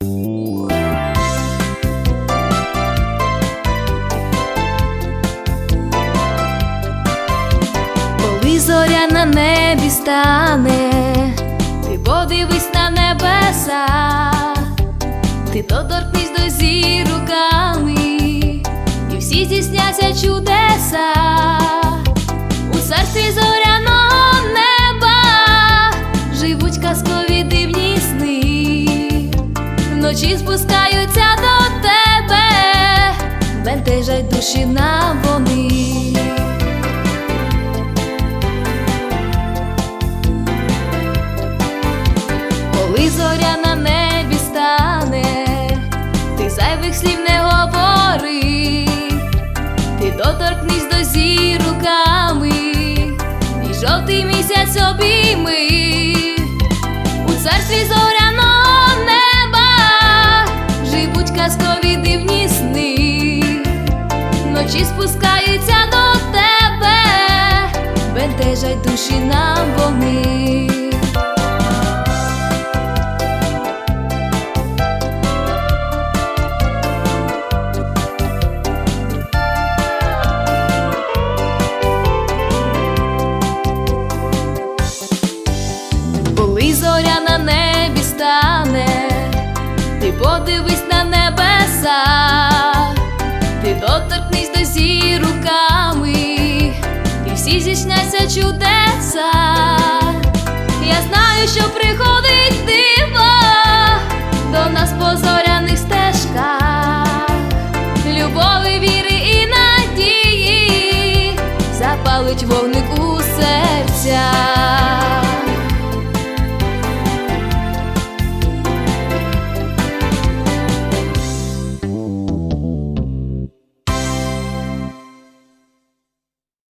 Коли зоря на небі стане, ти подивись на небеса, ти доторкнись до зір руками, і всі здійсняться чудеса вночі спускаються до тебе, бентежать душі нам вони. Коли зоря на небі стане, ти зайвих слів не говори, ти доторкнись до зір руками, і жовтий місяць обійми. У царстві зоряного вночі спускаються до тебе, бентежать душі нам вони. Коли зоря на небі стане, ти подивись на небеса, чудеса, я знаю, що приходить дива до нас по зоряних стежках, любові, віри і надії запалить вогник у серцях.